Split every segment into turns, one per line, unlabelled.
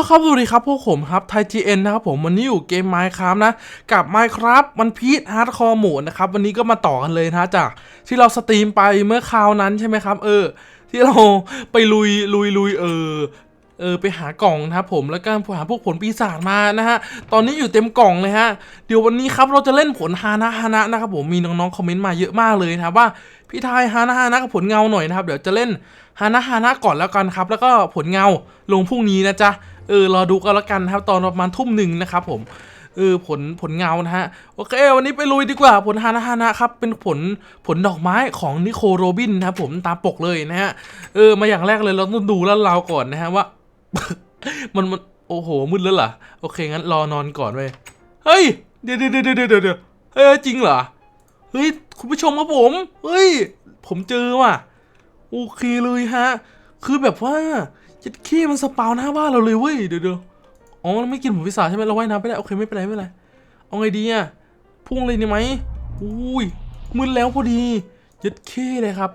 ลครับสวัสดีครับพวกผมครับไทย GN นนะครับผมวันนี้อยู่เกม Minecraft นะกับ Minecraft มันพีทฮาร์ดคอร์โหมดนะครับวันนี้ก็มาต่อกันเลยนะจากที่เราสตรีมไปเมื่อคราวนั้นใช่ไหมครับ เออ ที่เราไปลุยลุยลุยเออเออไปหากล่องนะครับผมแล้วก็หาพวกผลปีศาจมานะฮะตอนนี้อยู่เต็มกล่องเลยฮะเดี๋ยววันนี้ครับเราจะเล่นผลฮานะฮานะนะครับผมมีน้องๆคอมเมนต์มาเยอะมากเลยนะครับว่าพี่ทายฮานะฮานะกับผลเงาหน่อยนะครับเดี๋ยวจะเล่นฮานะฮานะก่อนแล้วกันครับ แล้วก็ผลเงาลงพรุ่งนี้นะจ๊ะ เออรอดูกันแล้วกันครับตอนประมาณทุ่มหนึ่งนะครับผมเออผลผลเงานะฮะ โอเค วันนี้ไปลุยดีกว่าผลฮานะฮานะครับ เป็นผลผลดอกไม้ของนิโคโรบินนะครับผมตามปกเลยนะฮะ เออ มาอย่างแรกเลยเราต้องดูแล้วเราก่อนนะฮะว่า มันมันโอ้โหมืดแล้วเหรอโอเค งั้นรอนอนก่อนเว้ยเฮ้ย เดี๋ยวเดี๋ยวเดี๋ยวเดี๋ยวเดี๋ยวเฮ้ยจริงเหรอเฮ้ยคุณผู้ชมครับผมเฮ้ย ผมเจอว่ะโอเคเลยฮะ คือแบบว่า จัดขี้มันสปาวหน้าบ้านเราเลยเว้ยเดี๋ยวเดี๋ยวอ๋อเราไม่กินหมูพิศาใช่ไหมเราว่ายน้ำไม่ได้โอเคไม่เป็นไรไม่เป็นไรเอาไงดีอะพุ่งเลยดีไหมอุ้ยมืดแล้วพอดียัดเข้เลยครับ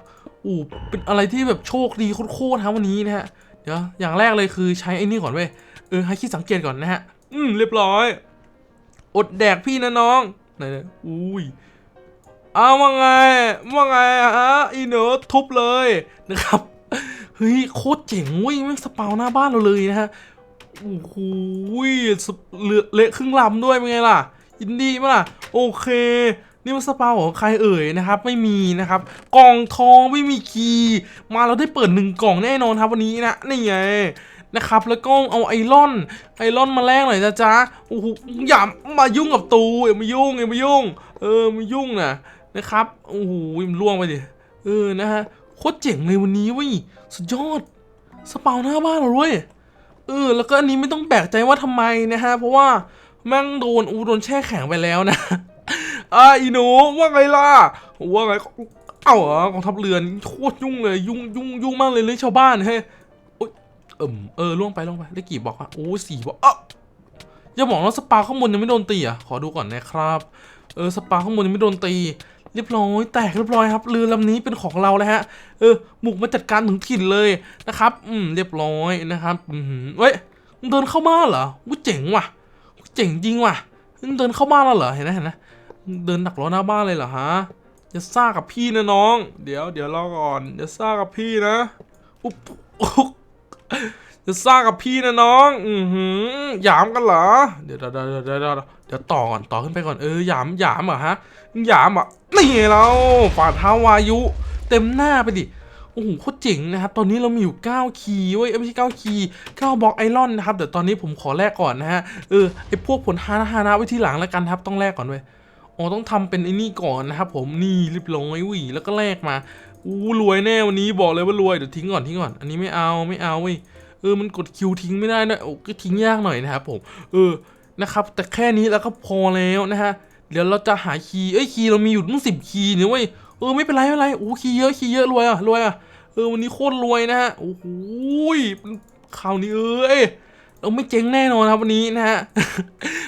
อู้เป็นอะไรที่แบบโชคดีโคตรๆครับวันนี้นะฮะเดี๋ยวอย่างแรกเลยคือใช้ไอ้นี่ก่อนเว้ยเออให้คิดสังเกตก่อนนะฮะอืมเรียบร้อย อดแดกพี่นะน้องไหนๆอุ้ยเอาว่าไงว่าไงฮะอีเนอทุบเลยนะครับ เฮ้ยโคตรเจ๋งเว้ยแม่งสปาวหน้าบ้านเราเลยนะฮะโอ้โหเละเละครึ่งลำด้วยเป็นไงล่ะอินดี้มั้ล่ะโอเคนี่มันสปาของใครเอ่ยนะครับ ไม่มีนะครับ กล่องทองไม่มีคีย์มาเราได้เปิดหนึ่งกล่องแน่นอนครับวันนี้นะนี่ไงนะครับแล้วก็เอาไอรอนไอรอนมาแลกหน่อยนะจ๊ะโอ้โหอย่ามายุ่งกับตูอย่ามายุ่งอย่ามายุ่ง เออมายุ่งนะนะครับโอ้โหมันล่วงไปดิเออนะฮะ โคตรเจ๋งเลยวันนี้เว้ยสุดยอด สปาวหน้าบ้านเราด้วยเออแล้วก็อันนี้ไม่ต้องแปลกใจว่าทำไมนะฮะ เพราะว่าแม่งโดนอูโดนแช่แข็งไปแล้วนะอ่าอีหนูว่าไงล่ะว่าไงเอ้าเหรอกองทัพเรือนโคตรยุ่งเลยยุ่งยุ่งยุ่งมากเลยเรื่องชาวบ้านเฮ้ยโอ๊ยเอิมเออล่วงไปล่วงไปได้กี่บอกอะโอ้สี่บอกเอ้าอย่าบอกว่าสปาข้างบนยังไม่โดนตีอะขอดูก่อนนะครับ เออสปาข้างบนยังไม่โดนตี เรียบร้อยแตกเรียบร้อยครับเรือลำนี้เป็นของเราแล้วฮะ เออบุกมาจัดการถึงถิ่นเลยนะครับ อืมเรียบร้อยนะครับอืมเว้ยมึงเดินเข้าบ้านเหรอวู้เจ๋งว่ะเจ๋งจริงว่ะมึงเดินเข้าบ้านแล้วเหรอเห็นไหมเห็นไหมเดินดักล้อหน้าบ้านเลยเหรอฮะจะซ่ากับพี่นะน้อง เดี๋ยวเดี๋ยวรอก่อนจะซ่ากับพี่นะอุ๊บอุ๊บ จะซ่างกับพี่นะน้อง อือหือหยามกันเหรอ เดี๋ยวเดี๋ยวเดี๋ยวเดี๋ยวเดี๋ยวต่อก่อนต่อขึ้นไปก่อนเออหยามหยามเหรอฮะหยามอะนี่เราฝ่าเท้าวายุ เต็มหน้าไปดิโอ้โหโคตรเจ๋งนะครับ ตอนนี้เรามีอยู่ 9 คีย์เว้ยเอ้ยไม่ใช่ 9 คีย์9บล็อกไอรอนนะครับเดี๋ยวตอนนี้ผมขอแลกก่อนนะฮะ เออ ไอพวกผลฮานะฮานะไว้ที่หลังแล้วกันครับ ต้องแลกก่อนเว้ยอ๋อต้องทำเป็นไอ้นี่ก่อนนะครับผม นี่รีบลงไอ้วิ่แล้วก็แลกมา อู้รวยแน่วันนี้บอกเลยว่ารวย เดี๋ยวทิ้งก่อนทิ้งก่อน อันนี้ไม่เอาไม่เอาเว้ย ออมันกดคิวทิ้งไม่ได้นะโอ้ก็ทิ้งยากหน่อยนะครับผมเออนะครับ แต่แค่นี้แล้วก็พอแล้วนะฮะเดี๋ยวเราจะหาคีย์เอ้ยคีย์เรามีอยู่ตั้งสิบคีย์เนี่ยเว้ยเออไม่เป็นไรไม่เป็นไรโอ้คีย์เยอะคีย์เยอะรวยอะรวยอะเออวันนี้โคตรรวยนะฮะโอ้โหยข่าวนี้เอ้ย เราไม่เจ๊งแน่นอนครับวันนี้นะฮะ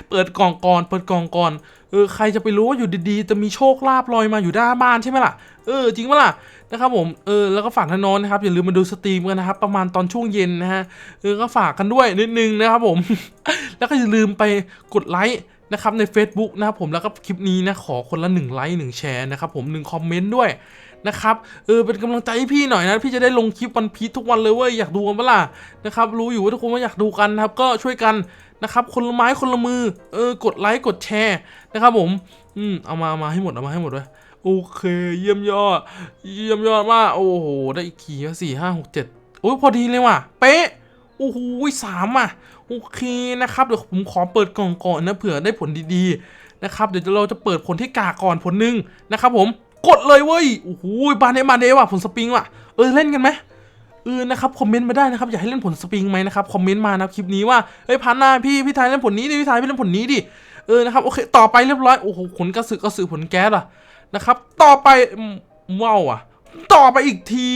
เปิดกล่องก่อน เปิดกล่องก่อน เออใครจะไปรู้ว่าอยู่ดีๆ จะมีโชคลาภลอยมาอยู่หน้าบ้านใช่ไหมล่ะ เออจริงปะล่ะนะครับผม เออแล้วก็ฝากน้องนะครับอย่าลืมมาดูสตรีมกันนะครับประมาณตอนช่วงเย็นนะฮะ เออก็ฝากกันด้วยนิดนึงนะครับผม แล้วก็อย่าลืมไปกดไลค์นะครับใน Facebook นะครับผมแล้วก็คลิปนี้นะขอคนละ1ไลค์1แชร์นะครับผม1คอมเมนต์ด้วย นะครับเออเป็นกำลังใจให้พี่หน่อยนะพี่จะได้ลงคลิปวันพีททุกวันเลยเว้ยอยากดูกันปะล่ะนะครับรู้อยู่ว่าทุกคนว่าอยากดูกันนะครับก็ช่วยกันนะครับคนละไม้คนละมือเออกดไลค์กดแชร์นะครับผมอืมเอามาเอามาให้หมดเอามาให้หมดเลยโอเค เยี่ยมยอด เยี่ยมยอดมากโอ้โห ได้อีกขี่สี่ห้าหกเจ็ดโอ้ยพอดีเลยว่ะ เป๊ะ โอ้โหสามอะ โอเคนะครับ เดี๋ยวผมขอเปิดกล่องก่อนนะเผื่อได้ผลดีๆ นะครับ เดี๋ยวเราจะเปิดผลที่กาก่อนผลหนึ่งนะครับผม กดเลยเว้ยโอ้โหบานเนมาเดว่ะผลสปริงว่ะเออเล่นกันไหมเออนะครับคอมเมนต์มาได้นะครับอยากให้เล่นผลสปริงไหมนะครับคอมเมนต์มานะคลิปนี้ว่าเฮ้ยพันหน้าพี่พี่ทายเล่นผลนี้ดิพี่ทายพี่เล่นผลนี้ดิเออนะครับโอเคต่อไปเรียบร้อยโอ้โหผลกระสือกระสือผลแก๊สอะนะครับต่อไปอืมว้าวอะต่อไปอีกที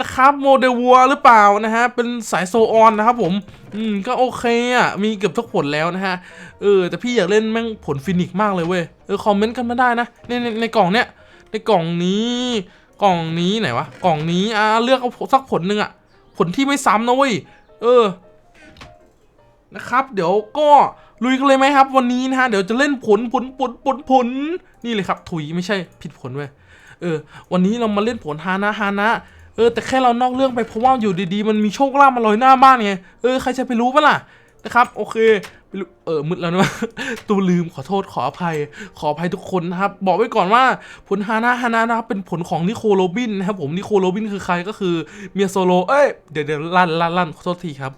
นะครับโมเดลวัวหรือเปล่านะฮะเป็นสายโซออนนะครับผมอืมก็โอเคอะมีเกือบทุกผลแล้วนะฮะเออแต่พี่อยากเล่นแม่งผลฟินิกมากเลยเว้ยเออคอมเมนต์กันมาได้นะในในในกล่องเนี้ย ในกล่องนี้ กล่องนี้ไหนวะ กล่องนี้ อ่า เลือกเอาสักผลหนึ่งอะผลที่ไม่ซ้ำนะเว้ย เออ นะครับ เดี๋ยวก็ลุยกันเลยไหมครับ วันนี้นะฮะ เดี๋ยวจะเล่นผลผลผลผลผล นี่เลยครับ ถุยไม่ใช่ผิดผลเว้ย เออ วันนี้เรามาเล่นผลฮานะฮานะเออแต่แค่เรานอกเรื่องไปเพราะว่าอยู่ดีๆ มันมีโชคลาภมาลอยหน้าบ้านไงเออใครจะไปรู้ปะล่ะนะครับ โอเค เออมืดแล้วนะตูลืมขอโทษขออภัย ขออภัยทุกคนนะครับ บอกไว้ก่อนว่าผลฮานะฮานะนะครับเป็นผลของนิโคลโรบินนะครับผมนิโคลโรบินคือใครก็คือเมียโซโลเอ้ยเดี๋ยวเดี๋ยวลั่นลั่นลั่นขอโทษทีครับ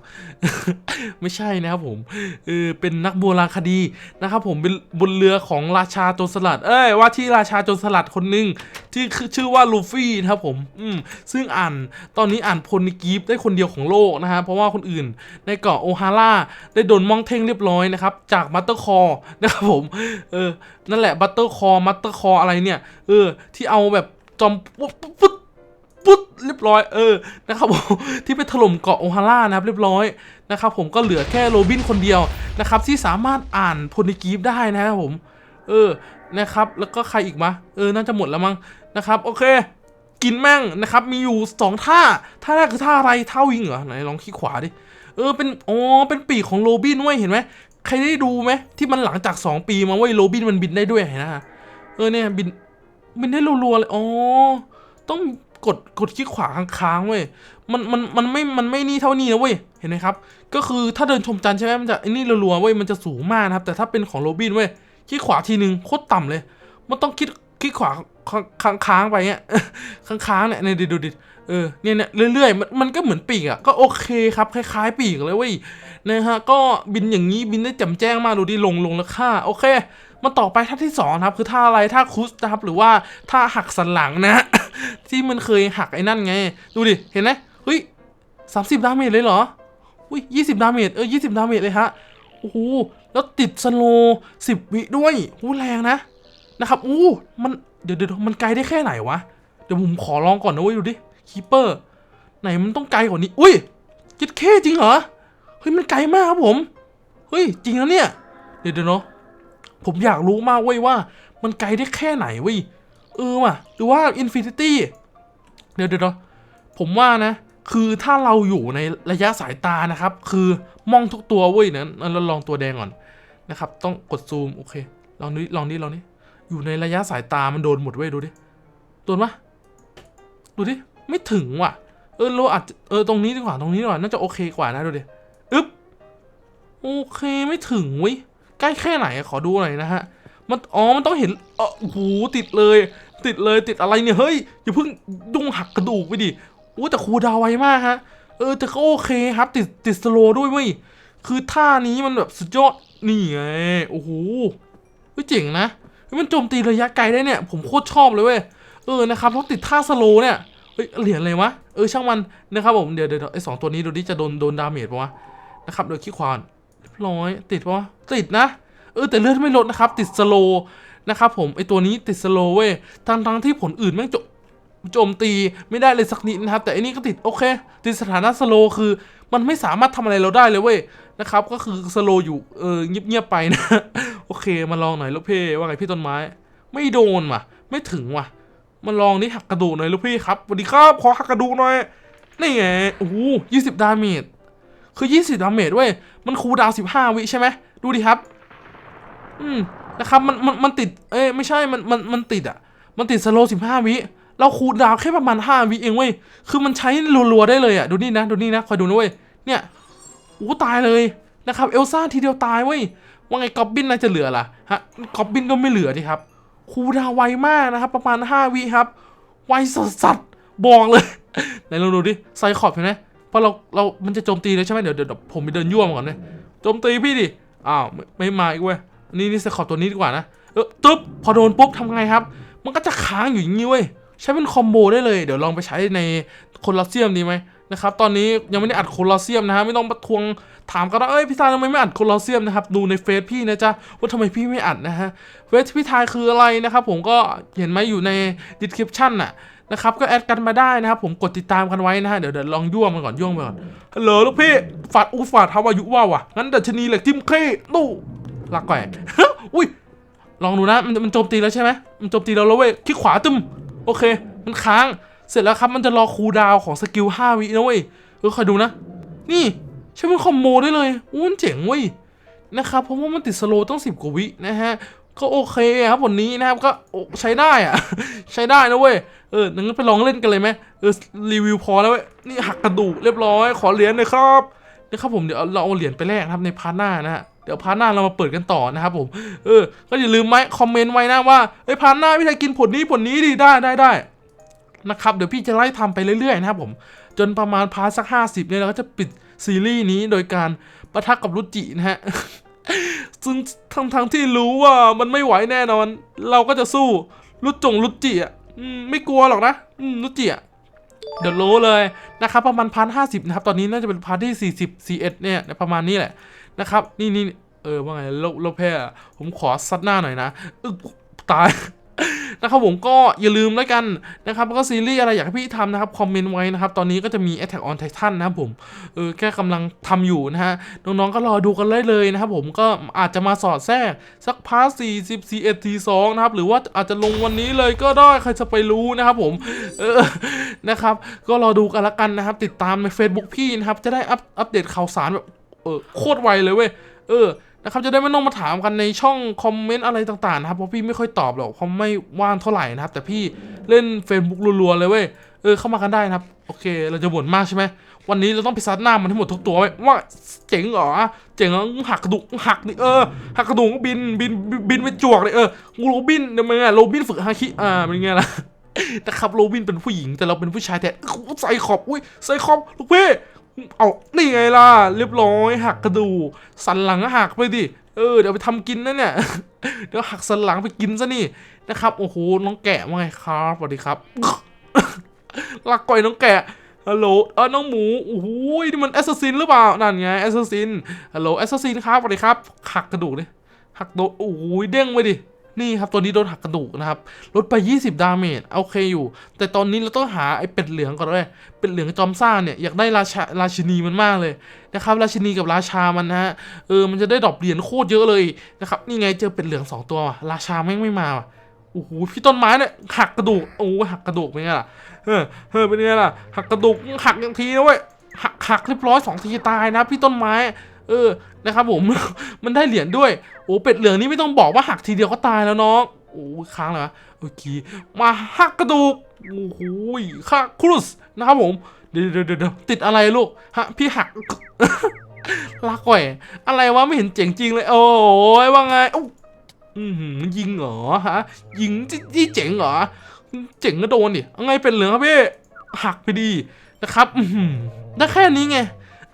ไม่ใช่นะครับผมเออเป็นนักโบราณคดีนะครับผมเป็นบนเรือของราชาโจรสลัด เอ้ยว่าที่ราชาโจรสลัดคนหนึ่งที่คือชื่อว่าลูฟี่นะครับผมอืมซึ่งอ่านตอนนี้อ่านพลนิกีฟได้คนเดียวของโลกนะฮะเพราะว่าคนอื่นในเกาะโอฮาร่าได้โดนมองเท่งเรียบร้อยนะครับจากมัตเตอร์คอร์นะครับผมเออนั่นแหละบัตเตอร์คอร์มัตเตอร์คอร์อะไรเนี่ยเออที่เอาแบบจอมปุ๊บปุ๊บปุ๊บเรียบร้อยเออนะครับผมที่ไปถล่มเกาะโอฮาร่านะครับเรียบร้อยนะครับผมก็เหลือแค่โรบินคนเดียวนะครับที่สามารถอ่านโพนิกีฟได้นะครับผมเออ นะครับ แล้วก็ใครอีกมะเออน่าจะหมดแล้วมั้งนะครับโอเค กินแม่งนะครับ มีอยู่สองท่า ท่าแรกคือท่าอะไรท่าวิ่งเหรอไหนลองขี้ขวาดิเออเป็นอ๋อเป็นปีกของโรบินเว้ยเห็นไหมใครได้ดูไหมที่มันหลังจาก 2 ปีมาเว้ยโรบินมันบินได้ด้วยเห็นะเออเนี่ยบินบินได้รัวๆเลยอ๋อต้องกดกดคลิกขวาค้างๆเว้ย มันมันมันไม่ มันไม่นี่เท่านี้นะเว้ย เห็นไหมครับ ก็คือถ้าเดินชมจันใช่ไหมมันจะไอ้นี่รัวๆเว้ย มันจะสูงมากนะครับ แต่ถ้าเป็นของโรบินเว้ย คลิกขวาทีนึงโคตรต่ำเลย มันต้องคลิกคลิกขวาค้างค้างๆไปเงี้ยค้างๆเนี่ยเนี่ยดูดิเออเนี่ยเนี่ยเรื่อยๆมันมันก็เหมือนปีกอะก็โอเคครับคล้ายๆ ปีกเลยเว้ยนะฮะก็บินอย่างนี้บินได้แจ่มแจ้งมากดูดิลงลงแล้วค่าโอเคมาต่อไปท่าที่สองครับ คือท่าอะไรท่าคุสนะครับหรือว่าท่าหักสันหลังนะ ที่มันเคยหักไอ้นั่นไง ดูดิเห็นไหมเฮ้ยสามสิบดาเมจเลยเหรออุ้ยยี่สิบดาเมจเออยี่สิบดาเมจเลยฮะโอ้โห แล้วติดสโลสิบวิด้วยอู้แรงนะนะครับอู้มันเดี๋ยวเดี๋ยวมันไกลได้แค่ไหนวะ เดี๋ยวผมขอลองก่อนนะเว้ยดูดิคีเปอร์ไหนมันต้องไกลกว่านี้ อุ้ยจิตแค่จริงเหรอ เฮ้ยมันไกลมากครับผม เฮ้ยจริงแล้วเนี่ย เดี๋ยวเดี๋ยวเนาะผมอยากรู้มากเว้ยว่า มันไกลได้แค่ไหนเว้ยเออว่ะหรือว่าอินฟินิตี้เดี๋ยวเดี๋ยวเดี๋ยวผมว่านะ คือถ้าเราอยู่ในระยะสายตานะครับ คือมองทุกตัวเว้ยนะเราลองตัวแดงก่อนนะครับ ต้องกดซูมโอเค ลองนี้ลองนี้ลองนี้อยู่ในระยะสายตามันโดนหมดเว้ยดูดิโดนปะดูดิไม่ถึงว่ะ เออเราอาจจะเออตรงนี้ดีกว่าตรงนี้ดีกว่าน่าจะโอเคกว่านะดูดิอึ๊บโอเคไม่ถึงเว้ยใกล้แค่ไหนขอดูหน่อยนะฮะมันอ๋อมันต้องเห็นเออโอ้โหติดเลย ติดเลยติดอะไรเนี่ยเฮ้ยอย่าเพิ่งยุ่งหักกระดูกไปดิ อ้แต่ครูดาวไวมากฮะ เออแต่ก็โอเคครับ ติดติดสโลด้วยเว้ย คือท่านี้มันแบบสุดยอด นี่ไง โอ้โหเจ๋งนะ มันโจมตีระยะไกลได้เนี่ย ผมโคตรชอบเลยเว้ย เออนะครับแล้วติดท่าสโลเนี่ย เฮ้ยเหรียญอะไรวะ เออช่างมันนะครับผม เดี๋ยวเดี๋ยวไอ้สองตัวนี้ดูดิจะโดนโดนดาเมจปะวะ นะครับโดยขี้ควานเรียบร้อย ติดปะวะติดนะ เออแต่เลือดไม่ลดนะครับ ติดสโลนะครับผมไอตัวนี้ติดสโลเว้ยทั้งทั้งที่ผลอื่นแม่งโจ โจมตีไม่ได้เลยสักนิดนะครับ แต่อันนี้ก็ติดโอเค ติดสถานะสโลว์คือ มันไม่สามารถทำอะไรเราได้เลยเว้ยนะครับ ก็คือสโลว์อยู่เออเงียบๆไปนะ โอเคมาลองหน่อยลูกพี่ว่าไงพี่ต้นไม้ ไม่โดนว่ะ ไม่ถึงว่ะมาลองนี่หักกระดูกหน่อยลูกพี่ครับสวัสดีครับขอหักกระดูกหน่อยนี่ไงโอ้โหยี่สิบดาเมจคือ20ดาเมจเว้ยมันคูดาวน์15วิใช่ไหมดูดิครับ อืมนะครับมันมันมันติด เอ้ยไม่ใช่มันมันมันติดอะ มันติดสโลว์15วิ เราคูลดาวแค่ประมาณ5วิเองเว้ย คือมันใช้รัวๆได้เลยอะ ดูนี่นะ ดูนี่นะ คอยดูนะเว้ย เนี่ยโอ้ตายเลยนะครับ เอลซ่าทีเดียวตายเว้ย ว่าไงกอบบินน่าจะเหลือล่ะฮะ กอบบินก็ไม่เหลือดิครับ คูดาวไวมากนะครับ ประมาณ5วิครับ ไวสัสๆบอกเลย ไหนลองดูดิ ไซคอบเห็นไหมเพราะเรา เรา มันจะโจมตีเลยใช่ไหมเดี๋ยวเดี๋ยวผมไปเดินยั่วมก่อนเลยโจมตีพี่ดิ อ้าวไม่ไม่มาอีกเว้ย นี่นี่ไซคอบตัวนี้ดีกว่านะ เออตึ๊บ พอโดนปุ๊บทำไงครับ มันก็จะค้างอยู่อย่างนี้เว้ย ใช้เป็นคอมโบได้เลย เดี๋ยวลองไปใช้ในโคลอสเซียมดีไหมนะครับ ตอนนี้ยังไม่ได้อัดโคลอสเซียมนะฮะ ไม่ต้องมาทวงถามกันว่าเอ้ยพี่ทายทำไมไม่อัดโคลอสเซียมนะครับ ดูในเฟซพี่นะจ๊ะ ว่าทำไมพี่ไม่อัดนะฮะ เฟซพี่ทายคืออะไรนะครับ ผมก็เห็นไหมอยู่ใน description น่ะนะครับ ก็แอดกันมาได้นะครับ ผมกดติดตามกันไว้นะฮะ เดี๋ยวเดี๋ยวลองยั่วมันก่อนยั่วมันก่อน ฮัลโหลลูกพี่ ฝาดอูฝาดฮาวายุว่าวะงั้นดัชนีเหล็กทิมขี้ตู้ลักแกว่อุ้ย ลองดูนะ มันมันโจมตีแล้วใช่ไหมมันโจมตีเราแล้วเว้ย คลิกขวาตึม โอเค มันค้าง เสร็จแล้วครับ มันจะรอคูดาวของสกิล5วินะเว้ยเออคอยดูนะ นี่ใช้เป็นคอมโบได้เลยอู้นเจ๋งเว้ยนะครับ เพราะว่ามันติดสโลว์ต้องสิบกว่าวินะฮะ ก็โอเคครับผลนี้นะครับ ก็ใช้ได้อะใช้ได้นะเว้ย เอองั้นไปลองเล่นกันเลยไหมเออ รีวิวพอแล้วเว้ย นี่หักกระดูกเรียบร้อย ขอเหรียญหน่อยครับนะครับผม เดี๋ยวเราเอาเหรียญไปแลกนะครับในพาร์ทหน้านะฮะ ดี๋ยวพาร์ทหน้าเรามาเปิดกันต่อนะครับผม เออ ก็อย่าลืมไหมคอมเมนต์ไว้นะว่าเอ้ยพาร์ทหน้าพี่ไทยกินผลนี้ผลนี้ดีได้ได้ได้นะครับ เดี๋ยวพี่จะไล่ทำไปเรื่อยๆนะครับผม จนประมาณพาร์ทสักห้าสิบเนี่ยเราก็จะปิดซีรีส์นี้โดยการประทะกับรุจินะฮะ ซึ่งทั้งทั้งที่รู้ว่ามันไม่ไหวแน่นอน เราก็จะสู้รุจงรุจิอะไม่กลัวหรอกนะรุจิอะเดี๋ยวรู้เลยนะครับประมาณพันห้าสิบนะครับ ตอนนี้น่าจะเป็นพาร์ทที่สี่สิบสี่เอ็ดเนี่ยประมาณนี้แหละ นะครับ นี่นี่เออว่าไงโลโลแพ้ผมขอซัดหน้าหน่อยนะอึ๊บตายนะครับผมก็อย่าลืมแล้วกันนะครับแล้วก็ซีรีส์อะไรอยากให้พี่ทำนะครับ คอมเมนต์ไว้นะครับ ตอนนี้ก็จะมี Attack on Titan นะครับผมเออแค่กำลังทำอยู่นะฮะ น้องๆก็รอดูกันเลยเลยนะครับผมก็อาจจะมาสอดแทรก สักพาร์ทสี่สิบสี่เอ็ดทีสองนะครับ หรือว่าอาจจะลงวันนี้เลยก็ได้ ใครจะไปรู้นะครับผมเออนะครับ ก็รอดูกันละกันนะครับ ติดตามใน Facebook พี่นะครับ จะได้อัปอัปเดตข่าวสารแบบ ออโคตรไวเลยเว้ยเออนะครับจะได้ไม่ต้องมาถามกันในช่องคอมเมนต์อะไรต่างๆนะครับเพราะพี่ไม่ค่อยตอบหรอกเพราะไม่ว่างเท่าไหร่นะครับ แต่พี่เล่น Facebook รัวๆเลยเว้ยเออเข้ามากันได้นะครับ โอเค เราจะบ่นมากใช่ไหมวันนี้เราต้องไปซัดหน้ามันให้หมดทุกตัวไว้ว่าเจ๋งเหรอเจ๋งเหรอหักกระดูกหักนี่เออหักกระดูกบินบินบินบินไปจวกเลยเออโรบินเดี๋ยวมึงอะโรบินฝึกฮาคิอ่าเป็นไงล่ะนะครับโรบินเป็นผู้หญิงแต่เราเป็นผู้ชายแต่ใส่ขอบอุ้ยใส่ขอบลูกพี่ เอานี่ไงล่ะ เรียบร้อยหักกระดูสันหลังหักไปดิ เออ เดี๋ยวไปทำกินนะเนี่ย เดี๋ยวหักสันหลังไปกินซะนี่นะครับ โอ้โห น้องแกะว่าไงครับสวัสดีครับลักก่อยน้องแกะ ฮัลโหล เออ น้องหมู โอ้โหนี่มันแอสซัสซินหรือเปล่า นั่นไงแอสซัสซิน ฮัลโหลแอสซัสซินครับสวัสดีครับ หักกระดูกดิ หักโดโอ้โหเด้งไปดิ นี่ครับตัวนี้โดนหักกระดูกนะครับลดไป 20 ดาเมจโอเคอยู่ แต่ตอนนี้เราต้องหาไอ้เป็ดเหลืองก่อนเลยเป็ดเหลืองจอมซ่าเนี่ยอยากได้ราชาราชินีมันมากเลยนะครับราชินีกับราชามันนะฮะเออมันจะได้ดอปเหรียญโคตรเยอะเลยนะครับนี่ไงเจอเป็ดเหลืองสองตัวว่ะราชาแม่งไม่มาว่ะโอ้โหพี่ต้นไม้เนี่ยหักกระดูกโอ้หหักกระดูกเป็นไงล่ะเออเออเป็นไงล่ะหักกระดูกหักอย่างทีนะเว้ยหักหักเรียบร้อยสองทีตายนะพี่ต้นไม้ เออนะครับผมมันได้เหรียญด้วยโอ้เป็ดเหลืองนี่ไม่ต้องบอกว่าหักทีเดียวก็ตายแล้วน้องโอ้ค้างเลยวะโอเคมาหักกระดูกโอ้โหหักครุสนะครับผมเดี๋ยวเดี๋ยวเดี๋ยวติดอะไรลูกฮะพี่หักลากก่อย อะไรวะไม่เห็นเจ๋งจริงเลย โอ้ยว่าไงอุ๊ยอือหือยิงเหรอฮะ ยิงที่เจ๋งเหรอ เจ๋งก็โดนดิเอาไงเป็นเหลืองครับพี่หักไปดีนะครับอืได้แค่นี้ไง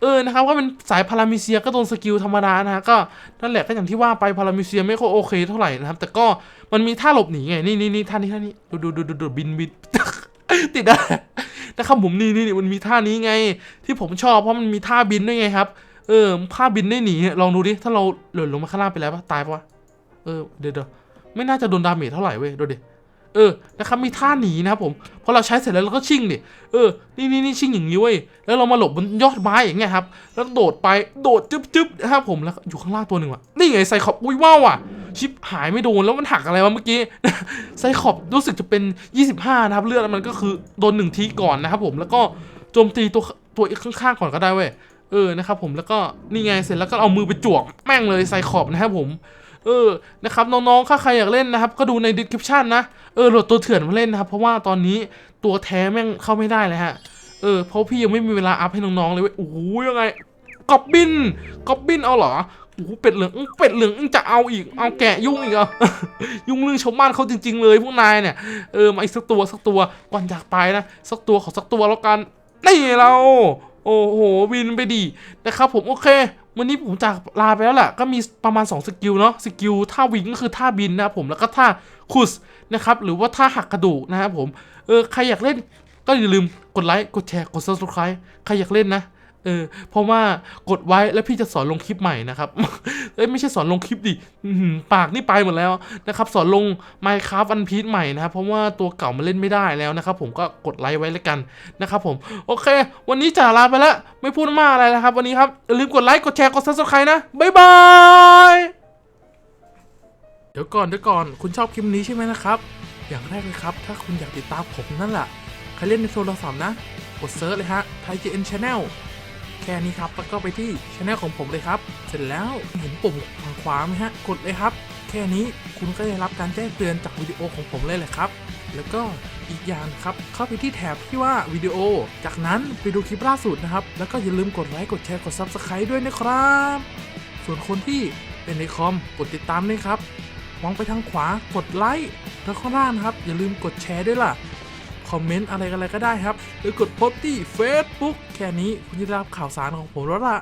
เออนะครับก็เป็นสายพารามิเซียก็โดนสกิลธรรมดานะฮะก็นั่นแหละก็อย่างที่ว่าไปพารามิเซียไม่ค่อยโอเคเท่าไหร่นะครับ แต่ก็มันมีท่าหลบหนีไงนี่นี่นี่ท่านี้ท่านี้ดูดูดูดูดูบินบินติดได้นะครับผมนี่นี่มันมีท่านี้ไง ที่ผมชอบเพราะมันมีท่าบินด้วยไงครับเออท่าบินได้หนีลองดูดิถ้าเราหล่นลงมาข้างล่างไปแล้วปะตายปะเออเดี๋ยวเดี๋ยวไม่น่าจะโดนดาเมจเท่าไหร่เว้ยดูดิ เออนะครับมีท่าหนีนะครับผมพอเราใช้เสร็จแล้วเราก็ชิ่งดิเออนี่นี่นี่ชิ่งอย่างนี้เว้ยแล้วเรามาหลบบนยอดไม้อย่างเงี้ยครับแล้วโดดไปโดดจึ๊บจึ๊บนะครับผมแล้วอยู่ข้างล่างตัวหนึ่งว่ะนี่ไงไซคอบอุ้ยว้าวอะชิปหายไม่โดนแล้วมันหักอะไรวะเมื่อกี้ไซคอบรู้สึกจะเป็น 25 นะครับเลือดมันก็คือโดนหนึ่งทีก่อนนะครับผมแล้วก็โจมตีตัวตัวข้างๆก่อนก็ได้เว้ยเออนะครับผมแล้วก็นี่ไงเสร็จแล้วก็เอามือไปจวกแม่งเลยไซคอบนะครับผม เออนะครับน้องๆถ้าใครอยากเล่นนะครับ ก็ดูใน description นะเออโหลดตัวเถื่อนมาเล่นนะครับ เพราะว่าตอนนี้ตัวแท้แม่งเข้าไม่ได้เลยฮะเออเพราะพี่ยังไม่มีเวลาอัพให้น้องๆเลยเว้ยโอ้โหยังไงกอบบินกอบบินเอาเหรอโอ้โหเป็ดเหลืองเป็ดเหลืองจะเอาอีก เอาแกะยุ่งอีกเหรอยุ่งเรื่องชาวบ้านเขาจริง ๆ เลยพวกนายเนี่ย เออมาอีกสักตัวสักตัวก่อนจากไปนะสักตัวขอสักตัวแล้วกันนี่เรา โอ้โหวินไปดีนะครับผมโอเค วันนี้ผมจากลาไปแล้วแหละก็มีประมาณ 2 สกิลเนาะสกิลท่าวิ่งก็คือท่าบินนะครับผมแล้วก็ท่าคุสนะครับหรือว่าท่าหักกระดูกนะครับผมเออใครอยากเล่นก็อย่าลืมกดไลค์กดแชร์กด subscribe ใครอยากเล่นนะ เออเพราะว่ากดไว้แล้วพี่จะสอนลงคลิปใหม่นะครับเอ้ยไม่ใช่สอนลงคลิปดิปากนี่ไปหมดแล้วนะครับ สอนลง Minecraft One Piece ใหม่นะครับ เพราะว่าตัวเก่ามันเล่นไม่ได้แล้วนะครับผมก็กดไลค์ไว้แล้วกันนะครับผมโอเค วันนี้จ่าลาไปแล้วไม่พูดมากอะไรแล้วครับ วันนี้ครับอย่าลืมกดไลค์กดแชร์กด subscribe นะบ๊ายบายเดี๋ยวก่อนเดี๋ยวก่อนคุณชอบคลิปนี้ใช่ไหมนะครับ อย่างแรกเลยครับ ถ้าคุณอยากติดตามผมนั่นแหละใครเล่นในโทรศัพท์นะกดเซิร์ชเลยฮะ Thai GN Channel แค่นี้ครับแล้วก็ไปที่ช anel ของผมเลยครับ เสร็จแล้วเห็นปุ่มทางขวาไหมฮะ กดเลยครับ แค่นี้คุณก็ได้รับการแจ้งเตือนจากวิดีโอของผมเลยแหละครับ แล้วก็อีกอย่างครับ เข้าไปที่แถบที่ว่าวิดีโอ จากนั้นไปดูคลิปล่าสุดนะครับ แล้วก็อย่าลืมกดไลค์ กดแชร์ กด Subscribe ด้วยนะครับ ส่วนคนที่เป็นในคอม กดติดตามด้วยครับ มองไปทางขวา กดไลค์ แล้วข้างล่างนะครับ อย่าลืมกดแชร์ด้วยล่ะ อมเมนต์อะไรกันอะไรก็ได้ครับ หรือกดโพสต์ที่ Facebook แค่นี้คุณจะได้รับข่าวสารของผมแล้วล่ะ